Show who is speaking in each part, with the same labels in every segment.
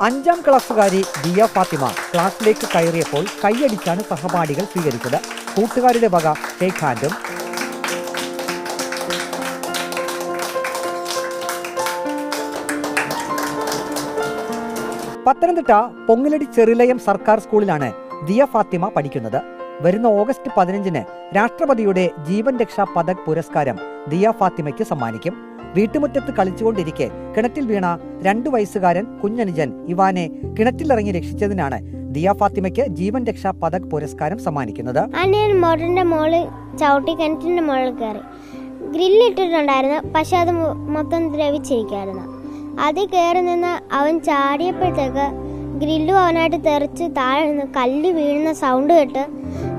Speaker 1: അഞ്ചാം ക്ലാസ്സുകാരി ദിയ ഫാത്തിമ ക്ലാസ്സിലേക്ക് കയറിയപ്പോൾ കൈയടിച്ചാണ് സഹപാഠികൾ സ്വീകരിച്ചത്. കൂട്ടുകാരുടെ വക ഷേക്ക് ഹാൻഡും പത്തനംതിട്ട പൊങ്ങിലടി ചെറിലയം സർക്കാർ സ്കൂളിലാണ് ദിയ ഫാത്തിമ പഠിക്കുന്നത്. വരുന്ന ഓഗസ്റ്റ് പതിനഞ്ചിന് രാഷ്ട്രപതിയുടെ ജീവൻ രക്ഷാ പദക് പുരസ്കാരം ദിയ ഫാത്തിമയ്ക്ക് സമ്മാനിക്കും. വീട്ടുമുറ്റത്ത് കളിച്ചുകൊണ്ടിരിക്കെ കിണറ്റിൽ വീണ രണ്ടു വയസ്സുകാരൻ കുഞ്ഞനുജൻ ഇവാനെ കിണറ്റിലിറങ്ങി രക്ഷിച്ചതിനാണ് ദിയ ഫാത്തിമയ്ക്ക് ജീവൻ രക്ഷാ പദക് പുരസ്കാരം സമ്മാനിക്കുന്നത്.
Speaker 2: അനിയൻ ഗ്രില്ലിട്ടിട്ടുണ്ടായിരുന്നു പക്ഷെ അത് മൊത്തം ദ്രവിച്ചിരിക്കായിരുന്നു അതിൽ കയറി നിന്ന് അവൻ ചാടിയപ്പോഴത്തേക്ക് ഗ്രില്ലും അവനായിട്ട് തെറിച്ച് താഴെ നിന്ന് കല്ല് വീഴുന്ന സൗണ്ട് കേട്ട്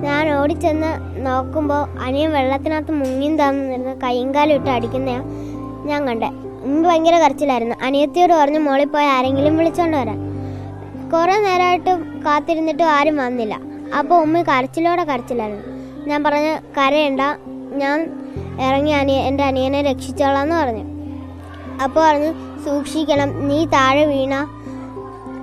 Speaker 2: ഞാൻ ഓടിച്ചെന്ന് നോക്കുമ്പോൾ അനിയൻ വെള്ളത്തിനകത്ത് മുങ്ങിയും തന്നിരുന്ന് കൈയും കാലും ഇട്ട് അടിക്കുന്ന ഞാൻ കണ്ടേ. മുമ്പ് ഭയങ്കര കരച്ചിലായിരുന്നു. അനിയത്തിയോട് പറഞ്ഞു മോളിൽ പോയി ആരെങ്കിലും വിളിച്ചോണ്ട് വരാൻ. കുറേ നേരമായിട്ട് കാത്തിരുന്നിട്ടും ആരും വന്നില്ല. അപ്പോൾ ഉമ്മ കരച്ചിലോടെ കരച്ചിലായിരുന്നു. ഞാൻ പറഞ്ഞു കരയണ്ട. ഞാൻ ഇറങ്ങി അനിയ എന്റെ അനിയനെ രക്ഷിച്ചോളാം എന്ന് പറഞ്ഞു. അപ്പോൾ പറഞ്ഞു സൂക്ഷിക്കണം. നീ താഴെ വീണ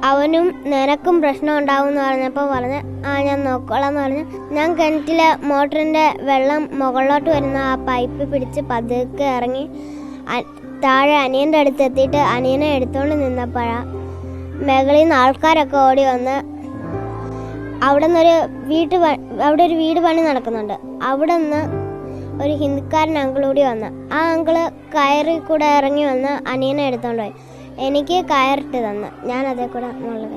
Speaker 2: അവനും നിനക്കും പ്രശ്നം ഉണ്ടാവും എന്ന് പറഞ്ഞപ്പോൾ പറഞ്ഞ് ആ ഞാൻ നോക്കോളാം എന്ന് പറഞ്ഞു. ഞാൻ കിണറ്റിലെ മോട്ടറിന്റെ വെള്ളം മുകളിലോട്ട് വരുന്ന ആ പൈപ്പ് പിടിച്ച് പതുക്കെ ഇറങ്ങി താഴെ അനിയന്റെ അടുത്ത് എത്തിയിട്ട് അനിയനെ എടുത്തുകൊണ്ട് നിന്നപ്പോഴാണ് മേഖലയിൽ നിന്ന് ആൾക്കാരൊക്കെ ഓടി വന്ന് അവിടെ നിന്നൊരു വീട്ട് അവിടെ ഒരു വീട് പണി നടക്കുന്നുണ്ട്. അവിടെ നിന്ന് ഒരു ഹിന്ദിക്കാരൻ അങ്കിൾ കൂടി വന്ന്. ആ അങ്കിൾ കയറി കൂടെ ഇറങ്ങി വന്ന് അനിയനെ എടുത്തോണ്ട് പോയി. എനിക്ക് കയറിട്ട് തന്ന്. ഞാൻ അതേ കൂടെ മുകളിൽ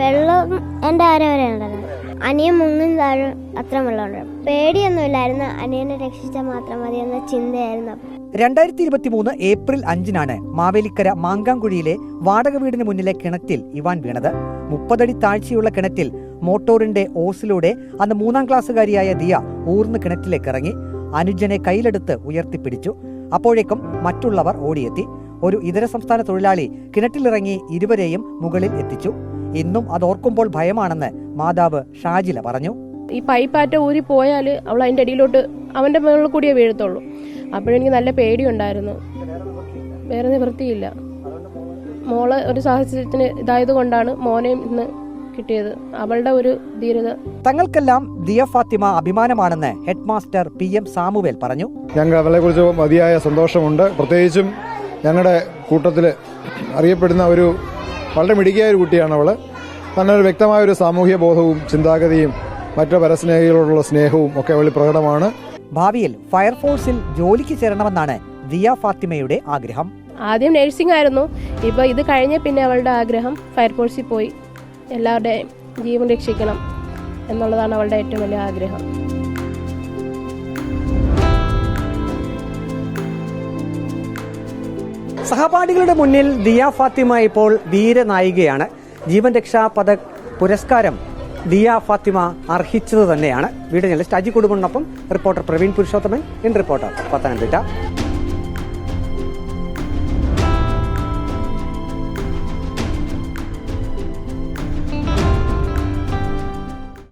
Speaker 2: വെള്ളം എന്റെ അര വരെയാണ് ഉണ്ടായിരുന്നു അനിയൻ മുങ്ങും താഴും അത്ര പേടിയൊന്നുമില്ലായിരുന്നു അനിയനെ രക്ഷിച്ചാൽ മാത്രം മതി എന്ന ചിന്തയായിരുന്നു
Speaker 1: രണ്ടായിരത്തി ഇരുപത്തി മൂന്ന് ഏപ്രിൽ അഞ്ചിനാണ് മാവേലിക്കര മാങ്കാംകുഴിയിലെ വാടക വീടിന് മുന്നിലെ കിണറ്റിൽ ഇവാൻ വീണത്. മുപ്പതടി താഴ്ചയുള്ള കിണറ്റിൽ മോട്ടോറിന്റെ ഓസിലൂടെ അന്ന് മൂന്നാം ക്ലാസ്സുകാരിയായ ദിയ ഊർന്ന് കിണറ്റിലേക്ക് ഇറങ്ങി. അനുജനെ കയ്യിലെടുത്ത് ഉയർത്തിപ്പിടിച്ചു. അപ്പോഴേക്കും മറ്റുള്ളവർ ഓടിയെത്തി. ഒരു ഇതര സംസ്ഥാന തൊഴിലാളി കിണറ്റിലിറങ്ങി ഇരുവരെയും മുകളിൽ എത്തിച്ചു. ഇന്നും അതോർക്കുമ്പോൾ ഭയമാണെന്ന് മാതാവ് ഷാജില പറഞ്ഞു.
Speaker 3: ഈ പൈപ്പാറ്റ ഊരി പോയാൽ അവൾ അതിന്റെ അടിയിലോട്ട് അവന്റെ മുകളിൽ കൂടിയേ വീഴത്തുള്ളൂ. അപ്പോഴെനിക്ക് നല്ല പേടിയുണ്ടായിരുന്നു. വേറെ നിവൃത്തിയില്ല. മോളെ ഒരു സാഹചര്യത്തിന് ഇതായത് കൊണ്ടാണ് മോനെയും ഇന്ന് കിട്ടിയത്. അവളുടെ ഒരു ധീരത.
Speaker 1: തങ്ങൾക്കെല്ലാം Diya Fathima അഭിമാനമാണെന്ന് head master P M Samuel പറഞ്ഞു.
Speaker 4: ഞങ്ങൾ അവളെ കുറിച്ച് മതിയായ സന്തോഷമുണ്ട്. പ്രത്യേകിച്ചും ഞങ്ങളുടെ കൂട്ടത്തിൽ അറിയപ്പെടുന്ന ഒരു വളരെ മിടുക്കിയായ ഒരു കുട്ടിയാണ് അവൾ ഒരു വ്യക്തമായ ഒരു സാമൂഹ്യ ബോധവും ചിന്താഗതിയും മറ്റു പരസ്നേഹികളോടുള്ള സ്നേഹവും ഒക്കെ വളരെ പ്രകടമാണ്.
Speaker 1: ഭാവിയിൽ ഫയർഫോഴ്സിൽ ജോലിക്ക് ചേരണമെന്നാണ് ദിയ ഫാത്തിമയുടെ ആഗ്രഹം.
Speaker 3: ആദ്യം നഴ്സിംഗ് ആയിരുന്നു. ഇപ്പൊ ഇത് കഴിഞ്ഞ പിന്നെ അവളുടെ ആഗ്രഹം ഫയർഫോഴ്സിൽ പോയി എല്ലാവരുടെയും ജീവൻ രക്ഷിക്കണം എന്നുള്ളതാണ് അവളുടെ ഏറ്റവും വലിയ ആഗ്രഹം.
Speaker 1: സഹപാഠികളുടെ മുന്നിൽ ദിയ ഫാത്തിമ ഇപ്പോൾ വീരനായികയാണ്. ജീവൻ രക്ഷാ പദക് പുരസ്കാരം ദിയ ഫാത്തിമ അർഹിച്ചത് തന്നെയാണ്. വീഡിയോ സ്റ്റാജി Aji reporter Praveen Purushothaman. In reporter Pathanamthitta.